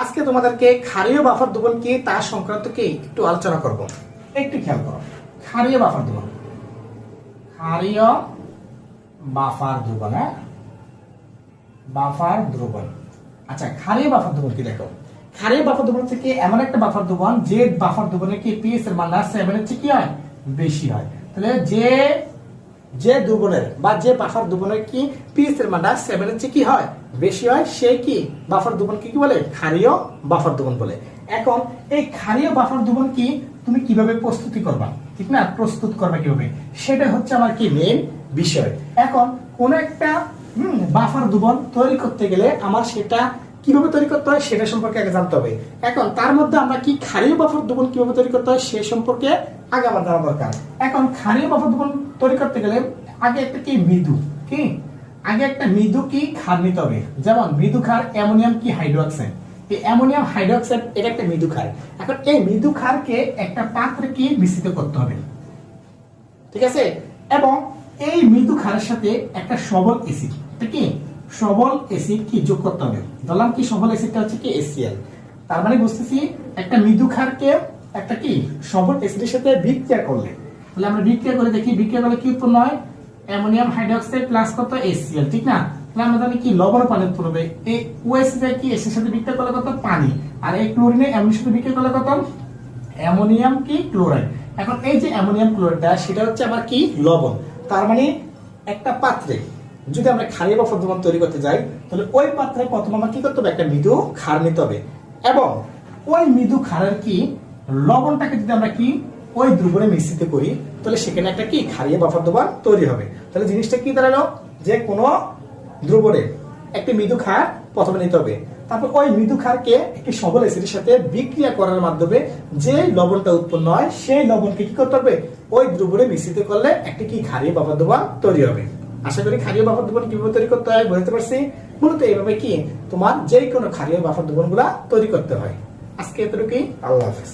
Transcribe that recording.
আজকে তোমাদেরকে ক্ষারীয় বাফার দ্রবণ কি তার সংক্রান্ত কি একটু আলোচনা করব। একটু খেয়াল করো। ক্ষারীয় বাফার দ্রবণ ক্ষারীয় বাফার দ্রবণ হ্যাঁ? বাফার দ্রবণ আচ্ছা ক্ষারীয় বাফার দ্রবণ কি দেখো? ক্ষারীয় বাফার দ্রবণ থেকে এমন একটা বাফার দ্রবণ যে বাফার দ্রবণে কি পিএস এর মান না সেভেনের চেয়ে কি হয়? বেশি হয়। তাহলে যে যে দ্রবণের বা যে বাফার দ্রবণের কি পিএস এর মানটা সেভেনের চেয়ে কি হয়? বেশি হয় সে কি? বাফার দ্রবণকে কি বলে? ক্ষারীয় বাফার দ্রবণ বলে। এখন এই ক্ষারীয় বাফার দুবন কি? তুমি কীভাবে প্রস্তুতি করবা? ঠিক না? প্রস্তুত করবে কীভাবে? সেটা হচ্ছে আমার কি মেন বিষয়। এখন কোন একটা বাফার দুবন তৈরি করতে গেলে আমার সেটা কীভাবে তৈরি করতে হয় সেটা সম্পর্কে আগে জানতে হবে। এখন তার মধ্যে আমরা কি ক্ষারীয় বাফার দ্রবণ কীভাবে তৈরি করতে হয় সে সম্পর্কে আগে আমার জানা দরকার। এখন ক্ষারীয় বাফার দ্রবণ তৈরি করতে গেলে আগে একটা কি? মৃদু, কি? আগে একটা মৃদু কি? ক্ষার নিতে হবে। যেমন মৃদু ক্ষার অ্যামোনিয়াম কি? হাইড্রোক্সাইড। এই অ্যামোনিয়াম, হাইড্রোক্সাইড, এটা একটা মৃদু ক্ষার। এখন এই মৃদু ক্ষারকে একটা পাত্রে কি? মিশ্রিত করতে হবে। ঠিক আছে? এবং এই মৃদু ক্ষারের সাথে একটা সবল অ্যাসিড এটা কি? সবল অ্যাসিড কি? যোগ করতে হবে। ধরলাম কি সবল অ্যাসিডটা হচ্ছে কি এসিএল তার মানে বুঝতেছি একটা মৃদু ক্ষারকে একটা কি? সবল অ্যাসিডের সাথে বিক্রিয়া করলে। তাহলে আমরা বিক্রিয়া করে দেখি, বিক্রিয়া করলে কি উৎপন্ন হয়? অ্যামোনিয়াম হাইড্রোক্সাইড প্লাস কত? এসিএল ঠিক না? তাহলে আমরা জানি কি লবণ পানি উৎপন্ন হবে? এই ওএসিড কি এসির সাথে বিক্রিয়া করলে কত? পানি। আর এই ক্লোরিনে অ্যামোনিয়ার সাথে বিক্রিয়া করলে কত? অ্যামোনিয়াম কি? ক্লোরাইড এখন এই যে অ্যামোনিয়াম ক্লোরাইডটা সেটা হচ্ছে আমার কি? লবণ। তার মানে একটা পাত্রে যদি আমরা ক্ষারীয় বাফার দ্রবণ তৈরি করতে যাই, তাহলে ওই পাত্রে প্রথম আমার কি করতে হবে? একটা মৃদু ক্ষার নিতে হবে। এবং ওই মৃদু ক্ষারের কি? লবণটাকে যদি আমরা কি? ওই দ্রবণে মিশ্রিত করি, তাহলে সেখানে একটা কি? ক্ষারীয় বাফার দ্রবণ তৈরি হবে। তাহলে জিনিসটা কি দাঁড়াল? যে কোনো দ্রবণে একটি মৃদু ক্ষার প্রথমে নিতে হবে। তারপর ওই মৃদু ক্ষারকে একটি সবল অ্যাসিডের সাথে বিক্রিয়া করার মাধ্যমে যে লবণটা উৎপন্ন হয়, সেই লবণকে কি করতে হবে? ওই দ্রবণে মিশ্রিত করলে একটি কি? ক্ষারীয় বাফার দ্রবণ তৈরি হবে। আশা করি ক্ষারীয় বাফার দুবন কীভাবে তৈরি করতে হয় বুঝতে পারছি। মূলত এইভাবে কি, তোমার যে কোনো ক্ষারীয় বাফার দ্রবণ তৈরি করতে হয়। আজকে এতটুকুই, আল্লাহ হাফেজ।